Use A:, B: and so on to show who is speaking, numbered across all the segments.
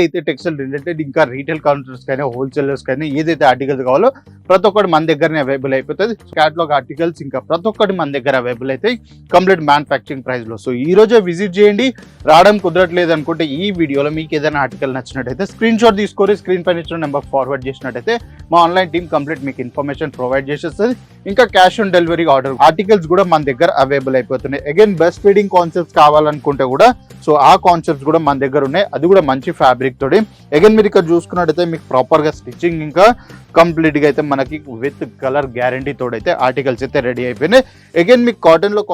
A: అయితే textile related ఇంకా retail counters కానీ హోల్సేలర్స్ కానీ ఏదైతే ఆర్టికల్స్ కావాలో ప్రతి ఒక్కటి మన దగ్గరనే అవైలబుల్ అయిపోతుంది. క్యాటలాగ్ ఆర్టికల్స్ ఇంకా ప్రతి ఒక్కటి మన దగ్గర అవైలబుల్ అవుతాయి కంప్లీట్ మ్యానుఫ్యాక్చరింగ్ ప్రైస్లో సో ఈ రోజే విజిట్ చేయండి. రావడం కుదరట్లేదు అనుకుంటే ఈ వీడియోలో మీకు ఏదైనా ఆర్టికల్ నచ్చినట్టయితే స్క్రీన్ షాట్ తీసుకొని స్క్రీన్ పైన ఇచ్చిన నెంబర్ ఫార్వర్డ్ చేసినట్టయితే మా ఆన్లైన్ టీమ్ కంప్లీట్ మీకు ఇన్ఫర్మేషన్ ప్రొవైడ్ చేసేస్తుంది. ఇంకా cash on delivery order articles కూడా మన దగ్గర అవైలబుల్ అయిపోతున్నాయి. అగైన్ బెస్ట్ ఫీడింగ్ కాన్సెప్ట్స్ కావాలనుకుంటే కూడా సో ఆ కాన్సెప్ట్స్ కూడా మన దగ్గర ఉన్నాయి. అది కూడా మంచి ఫ్యాబ్రిక్ తోటి అగైన్ మీరు ఇక్కడ చూసుకున్నట్టయితే మీకు ప్రాపర్గా స్టిచ్చింగ్ ఇంకా కంప్లీట్గా అయితే మనకి విత్ కలర్ గ్యారంటీ తోడైతే ఆర్టికల్స్ అయితే రెడీ అయిపోయినాయి. అగైన్ మీకు కాటన్లో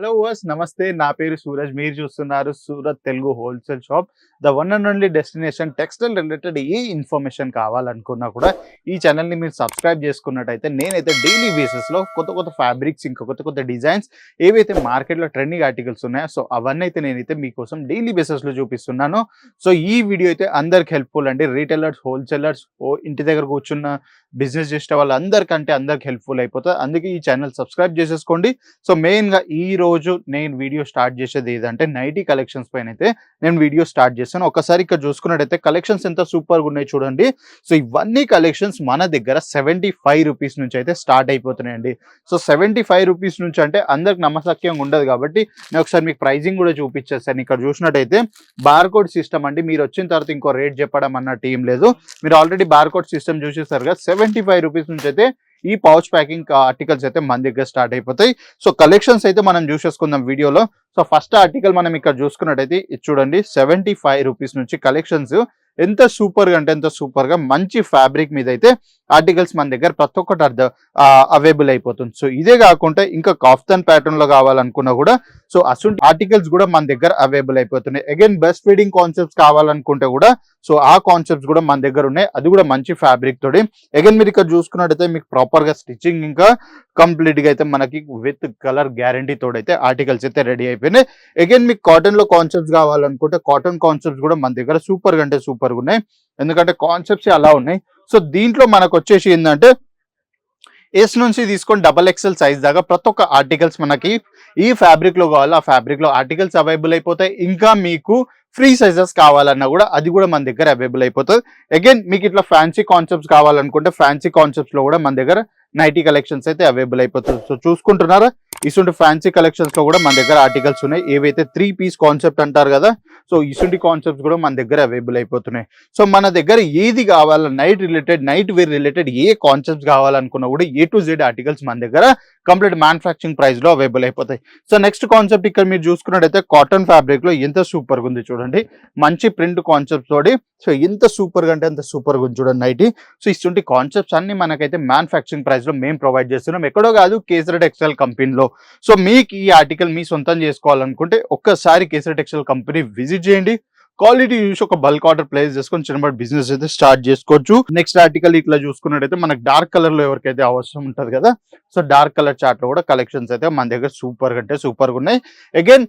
A: హలో వర్స్ నమస్తే. నా పేరు సూరజ్. మీరు చూస్తున్నారు Surat Telugu wholesale shop. The one and only destination textile related A information కావాలనుకున్నా కూడా ఈ ఛానల్ని మీరు సబ్స్క్రైబ్ చేసుకున్నట్టయితే నేనైతే డైలీ బేసిస్లో కొత్త కొత్త ఫ్యాబ్రిక్స్ ఇంకా కొత్త కొత్త డిజైన్స్ ఏవైతే మార్కెట్లో ట్రెండింగ్ ఆర్టికల్స్ ఉన్నాయో సో అవన్నీ అయితే నేనైతే మీకోసం డైలీ బేసిస్లో చూపిస్తున్నాను. సో ఈ వీడియో అయితే అందరికి హెల్ప్ఫుల్ అండి. రీటైలర్స్ హోల్సేలర్స్ ఓ ఇంటి దగ్గర కూర్చున్న బిజినెస్ చేసే వాళ్ళందరికంటే అందరికి హెల్ప్ఫుల్ అయిపోతుంది. అందుకే ఈ ఛానల్ సబ్స్క్రైబ్ చేసేసుకోండి. సో మెయిన్గా ఈ రోజు నేను వీడియో స్టార్ట్ చేసేది ఏదంటే నైటీ కలెక్షన్స్ పైన అయితే నేను వీడియో స్టార్ట్ చేస్తాను ఒకసారి ఇక్కడ చూసుకున్నట్టయితే కలెక్షన్స్ ఎంత సూపర్గా ఉన్నాయి చూడండి. సో ఇవన్నీ కలెక్షన్స్ మన దగ్గర సెవెంటీ ఫైవ్ రూపీస్ నుంచి అయితే స్టార్ట్ అయిపోతున్నాయండి. సో సెవెంటీ ఫైవ్ రూపీస్ నుంచి అంటే అందరికి నమ్మసక్యంగా ఉండదు కాబట్టి నేను ఒకసారి మీకు ప్రైజింగ్ కూడా చూపించేస్తాను. ఇక్కడ చూసినట్టయితే బార్కోడ్ సిస్టమ్ అండి. మీరు వచ్చిన తర్వాత ఇంకో రేట్ చెప్పడం అన్నట్టు ఏం లేదు. మీరు ఆల్రెడీ బార్కోడ్ సిస్టమ్ చూసేసారు కదా సెవెంటీ ఫైవ్ రూపీస్ నుంచి అయితే ఈ పౌచ్ ప్యాకింగ్ ఆర్టికల్స్ అయితే మన దగ్గర స్టార్ట్ అయిపోతాయి. సో కలెక్షన్స్ అయితే మనం చూసేసుకుందాం వీడియోలో. సో ఫస్ట్ ఆర్టికల్ మనం ఇక్కడ చూసుకున్నట్టయితే ఇది చూడండి సెవెంటీ ఫైవ్ రూపీస్ నుంచి కలెక్షన్స్ ఎంత సూపర్గా అంటే ఎంత సూపర్గా మంచి ఫ్యాబ్రిక్ మీద అయితే ఆర్టికల్స్ మన దగ్గర ప్రతి ఒక్కటి అర్థం అవైలబుల్ అయిపోతుంది. సో ఇదే కాకుండా ఇంకా కాఫ్తన్ ప్యాటర్న్లో కావాలనుకున్నా కూడా సో అసలు ఆర్టికల్స్ కూడా మన దగ్గర అవైలబుల్ అయిపోతున్నాయి. అగైన్ బెస్ట్ ఫీడింగ్ కాన్సెప్ట్స్ కావాలనుకుంటే కూడా సో ఆ కాన్సెప్ట్స్ కూడా మన దగ్గర ఉన్నాయి. అది కూడా మంచి ఫ్యాబ్రిక్ తోటి. అగైన్ మీరు ఇక్కడ చూసుకున్నట్టయితే మీకు ప్రాపర్గా స్టిచ్చింగ్ ఇంకా కంప్లీట్గా అయితే మనకి విత్ కలర్ గ్యారంటీ తోడైతే ఆర్టికల్స్ అయితే రెడీ అయిపోయినాయి. అగైన్ మీకు కాటన్లో కాన్సెప్ట్స్ కావాలనుకుంటే కాటన్ కాన్సెప్ట్స్ కూడా మన దగ్గర సూపర్ కంటే అంటే సూపర్ ఉన్నాయి. ఎందుకంటే కాన్సెప్ట్స్ అలా ఉన్నాయి. సో దీంట్లో మనకు వచ్చేసి ఏంటంటే ఎస్ నుంచి తీసుకొని డబల్ ఎక్స్ఎల్ సైజ్ దాకా ప్రతి ఒక్క ఆర్టికల్స్ మనకి ఈ ఫ్యాబ్రిక్లో కావాలి ఆ ఫ్యాబ్రిక్లో ఆర్టికల్స్ అవైలబుల్ అయిపోతాయి. ఇంకా మీకు ఫ్రీ సైజెస్ కావాలన్నా కూడా అది కూడా మన దగ్గర అవైలబుల్ అయిపోతుంది. అగైన్ మీకు ఇట్లా ఫ్యాన్సీ కాన్సెప్ట్స్ కావాలనుకుంటే ఫ్యాన్సీ కాన్సెప్ట్స్లో కూడా మన దగ్గర నైటీ కలెక్షన్స్ అయితే అవైలబుల్ అయిపోతుంది సో చూసుకుంటున్నారా? ఇసుంటి ఫ్యాన్సీ కలెక్షన్స్లో కూడా మన దగ్గర ఆర్టికల్స్ ఉన్నాయి. ఏవైతే త్రీ పీస్ కాన్సెప్ట్ అంటారు కదా సో ఇటువంటి కాన్సెప్ట్స్ కూడా మన దగ్గర అవైలబుల్ అయిపోతున్నాయి. సో మన దగ్గర ఏది కావాలా night related night wear related ఏ కాన్సెప్ట్స్ కావాలనుకున్నా కూడా ఏ టు జెడ్ ఆర్టికల్స్ మన దగ్గర కంప్లీట్ మ్యానుఫ్యాక్చరింగ్ ప్రైస్లో అవైలబుల్ అయిపోతాయి. సో నెక్స్ట్ కాన్సెప్ట్ ఇక్కడ మీరు చూసుకున్నట్టయితే కాటన్ ఫ్యాబ్రిక్లో ఎంత సూపర్గా ఉంది చూడండి. మంచి ప్రింట్ కాన్సెప్ట్ తోటి సో ఎంత సూపర్గా అంటే అంత సూపర్గా ఉంది చూడండి నైట్ సో ఇటువంటి కాన్సెప్ట్స్ అన్ని మనకైతే మ్యానుఫ్యాక్చరింగ్ ప్రైస్లో మేము ప్రొవైడ్ చేస్తున్నాం. ఎక్కడో కాదు కేసరి టెక్స్టైల్ కంపెనీలో సో మీకు ఈ ఆర్టికల్ మీ సొంతం చేసుకోవాలనుకుంటే ఒక్కసారి కేసరి టెక్స్టైల్ కంపెనీ విజిట్ చేయండి. క్వాలిటీ చూసి ఒక బల్క్ ఆర్డర్ ప్లేస్ చేసుకొని చిన్నపాటి బిజినెస్ అయితే స్టార్ట్ చేసుకోవచ్చు. నెక్స్ట్ ఆర్టికల్ ఇట్లా చూసుకున్నట్టయితే మనకు డార్క్ కలర్లో ఎవరికైతే అవసరం ఉంటుంది కదా సో డార్క్ కలర్ చార్ట్లో కూడా కలెక్షన్స్ అయితే మన దగ్గర సూపర్ అంటే సూపర్గా ఉన్నాయి. అగైన్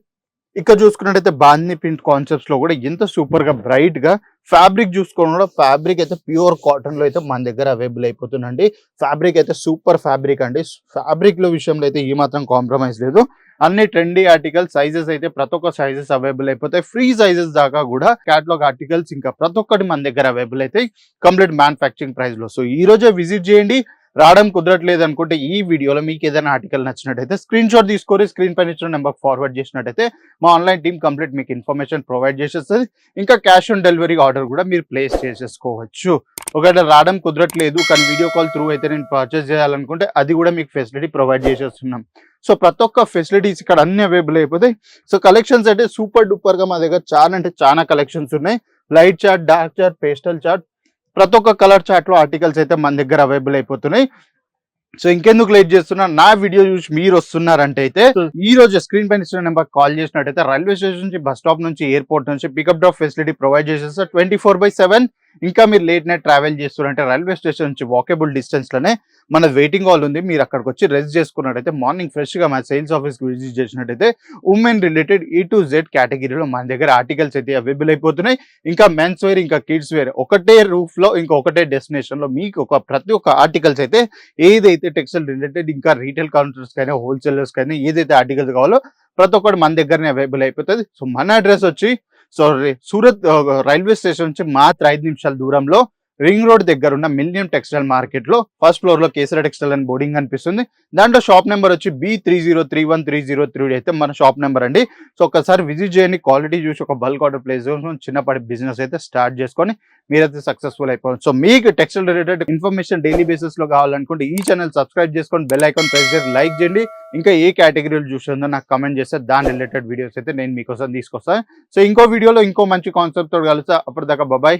A: ఇక్కడ చూసుకున్నట్టయితే బాందీ ప్రింట్ కాన్సెప్ట్స్లో కూడా ఎంత సూపర్గా బ్రైట్గా ఫ్యాబ్రిక్ చూసుకోవడం కూడా ఫ్యాబ్రిక్ అయితే ప్యూర్ కాటన్లో అయితే మన దగ్గర అవైలబుల్ అయిపోతుందండి. ఫ్యాబ్రిక్ అయితే సూపర్ ఫ్యాబ్రిక్ అండి. ఫ్యాబ్రిక్లో విషయంలో అయితే ఈ మాత్రం కాంప్రమైజ్ లేదు. అన్ని ట్రెండీ ఆర్టికల్ సైజెస్ అయితే ప్రతి ఒక్క సైజెస్ అవైలబుల్ అయిపోతాయి. ఫ్రీ సైజెస్ దాకా కూడా క్యాటలాగ్ ఆర్టికల్స్ ఇంకా ప్రతి ఒక్కటి మన దగ్గర అవైలబుల్ అయితే కంప్లీట్ మ్యానుఫ్యాక్చరింగ్ ప్రైస్లో. సో ఈ రోజే విజిట్ చేయండి. రావడం కుదరట్లేదు అనుకుంటే ఈ వీడియోలో మీకు ఏదైనా ఆర్టికల్ నచ్చినట్టయితే స్క్రీన్ షాట్ తీసుకొని స్క్రీన్ పైన ఇచ్చిన నెంబర్ ఫార్వర్డ్ చేసినట్టయితే మా ఆన్లైన్ టీమ్ కంప్లీట్ మీకు ఇన్ఫర్మేషన్ ప్రొవైడ్ చేసేస్తుంది. ఇంకా క్యాష్ ఆన్ డెలివరీ ఆర్డర్ కూడా మీరు ప్లేస్ చేసేసుకోవచ్చు. ఒకవేళ రావడం కుదరట్లేదు కానీ వీడియో కాల్ త్రూ అయితే నేను పర్చేస్ చేయాలనుకుంటే అది కూడా మీకు ఫెసిలిటీ ప్రొవైడ్ చేసేస్తున్నాం. సో ప్రతి ఒక్క ఫెసిలిటీస్ ఇక్కడ అన్ని అవైలబుల్ అయిపోతాయి. సో కలెక్షన్స్ అంటే సూపర్ డూపర్గా మా దగ్గర చాలా అంటే చాలా కలెక్షన్స్ ఉన్నాయి. Light chart dark chart pastel chart ప్రతి ఒక్క కలర్ చార్ట్లో ఆర్టికల్స్ అయితే మన దగ్గర అవైలబుల్ అయిపోతున్నాయి. సో ఇంకెందుకు లేట్ చేస్తున్నా నా వీడియో చూసి మీరు వస్తున్నారంటే అయితే ఈ రోజు స్క్రీన్ పైన ఇస్తున్న నెంబర్ కాల్ చేసినట్టయితే రైల్వే స్టేషన్ నుంచి బస్ స్టాప్ నుంచి ఎయిర్పోర్ట్ నుంచి పికప్ డ్రాప్ ఫెసిలిటీ ప్రొవైడ్ చేసేస్తారు ట్వంటీ ఫోర్ బై సెవెన్ ఇంకా మీరు లేట్ నైట్ ట్రావెల్ చేస్తున్నారంటే రైల్వే స్టేషన్ నుంచి వాకబుల్ డిస్టెన్స్లోనే మన వెయిటింగ్ హాల్ ఉంది. మీరు అక్కడికి వచ్చి రెస్ట్ చేసుకున్నట్టయితే మార్నింగ్ ఫ్రెష్గా మా సేల్స్ ఆఫీస్కి విజిట్ చేసినట్టయితే women related A to Z కేటగిరీలో మన దగ్గర ఆర్టికల్స్ అయితే అవైలబుల్ అయిపోతున్నాయి. ఇంకా మెన్స్ వేర్ ఇంకా కిడ్స్ వేర్ ఒకటే రూఫ్లో ఇంకా ఒకటే డెస్టినేషన్లో మీకు ఒక ప్రతి ఒక్క ఆర్టికల్స్ అయితే ఏదైతే టెక్స్టైల్ రిలేటెడ్ ఇంకా రీటైల్ కౌంటర్స్ కానీ హోల్సేలర్స్ కానీ ఏదైతే ఆర్టికల్స్ కావాలో ప్రతి ఒక్కటి మన దగ్గరనే అవైలబుల్ అయిపోతుంది. సో మన అడ్రస్ వచ్చి సో సూరత్ రైల్వే స్టేషన్ నుంచి మాత్రం ఐదు నిమిషాల దూరంలో రింగ్ రోడ్ దగ్గర ఉన్న మిలినియం టెక్స్టైల్ మార్కెట్లో ఫస్ట్ ఫ్లోర్లో కేసర టెక్స్టైల్ అని బోర్డింగ్ కనిపిస్తుంది. దాంట్లో షాప్ నెంబర్ వచ్చి B three zero three one three zero three అయితే మన షాప్ నెంబర్ అండి. సో ఒకసారి విజిట్ చేయండి. క్వాలిటీ చూసి ఒక బల్క్ ఆర్డర్ ప్లేస్ చిన్నపాటి బిజినెస్ అయితే స్టార్ట్ చేసుకొని మీరైతే సక్సెస్ఫుల్ అయిపోవచ్చు సో మీకు టెక్స్టైల్ రిలేటెడ్ ఇన్ఫర్మేషన్ డైలీ బేసిస్లో కావాలనుకుంటే ఈ ఛానల్ సబ్స్క్రైబ్ చేసుకొని బెల్ ఐకాన్ ప్రెస్ చేసి లైక్ చేయండి. ఇంకా ఏ కేటగిరీలు చూస్తుందో నాకు కమెంట్ చేస్తే దాని రిలేటెడ్ వీడియోస్ అయితే నేను మీకోసం తీసుకొస్తాను. సో ఇంకో వీడియోలో ఇంకో మంచి కాన్సెప్ట్ తోటి కలుస్తా. అప్పటిదాకా బాబాయ్